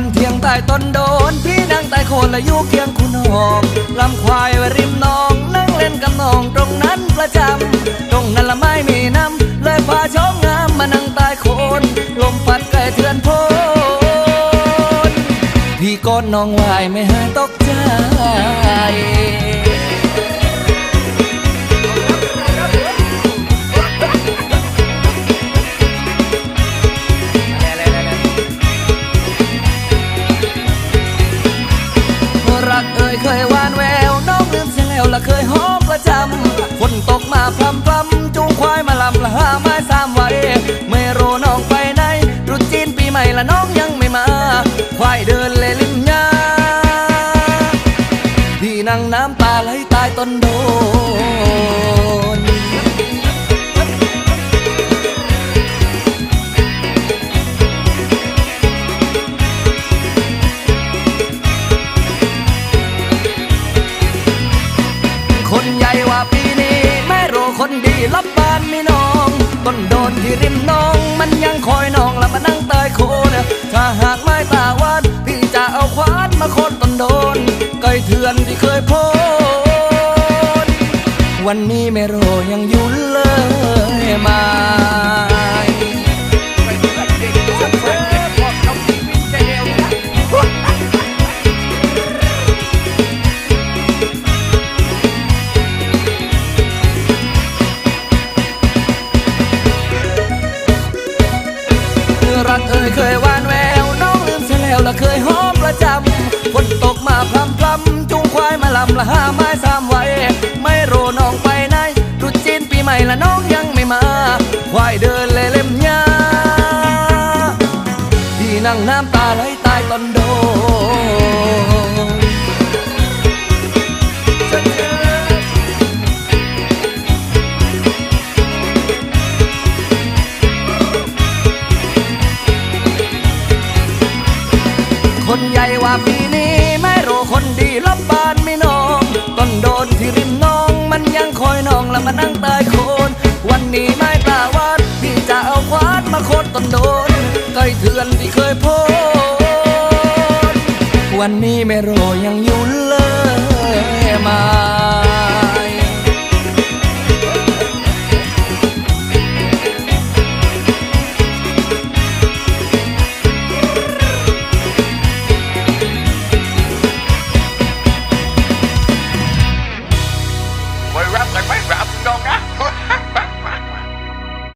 วันเที่ยงใต้ต้นโดน พี่นั่งใต้โคนและอยู่เคียงคุณหอกลำควายไว้ริมนอง นั่งเล่นกับน้องตรงนั้นประจำตรงนั้นละไม่มีน้ำเลยพาชมงามมานั่งใต้โคน ลมพัดไกลเทือนโพนพี่กดน้องไหวไม่ให้ตกใจ แล้วละเคยหอมประจำฝนตกมาพรำพรำจูงควายมาลำละห้าไม้สามไว้ไม่รู้น้องไปไหนรุษจีนปีใหม่ละน้องยังไม่มา ควายเดินเลยลิมยาพี่นั่งน้ำตาไหลตายต้นโด คนดีรับบ้านไม่น้อง ต้นโดนที่ริมน้อง มันยังคอยน้องแล้วมานั่งเตยโคนถ้าหากไม่ตาวัดพี่จะเอาควานมาโคนต้นโดนไก่เถื่อนที่เคยโพนวันนี้ไม่รอยังอยู่เลยมา กเอ่ยเคยหวานแววน้องลืมเสียแล้วละเคยหอมประจำฝนตกมาพรำพรำจูงควายมาลำละห้าไม้สามไว้ไม่รู้น้องไปไหนรุดจีนปีใหม่ละน้องยังไม่มาควายเดินเลยเล่มหญ้าพี่นั่งน้ำตาไหลตายตอนโด นใหญ่ว่าปีนี้ไม่รู้คนดีรับบานไม่นองต้นโดนที่ริมนอง มันยังคอยนองแล้วมานั่งตายโคน วันนี้ไม่ตาวัดพี่จะเอาควานมาโคตต้นโดนก้อยเถื่อนที่เคยโพวันนี้ไม่รู้ยังอยู่เลยมา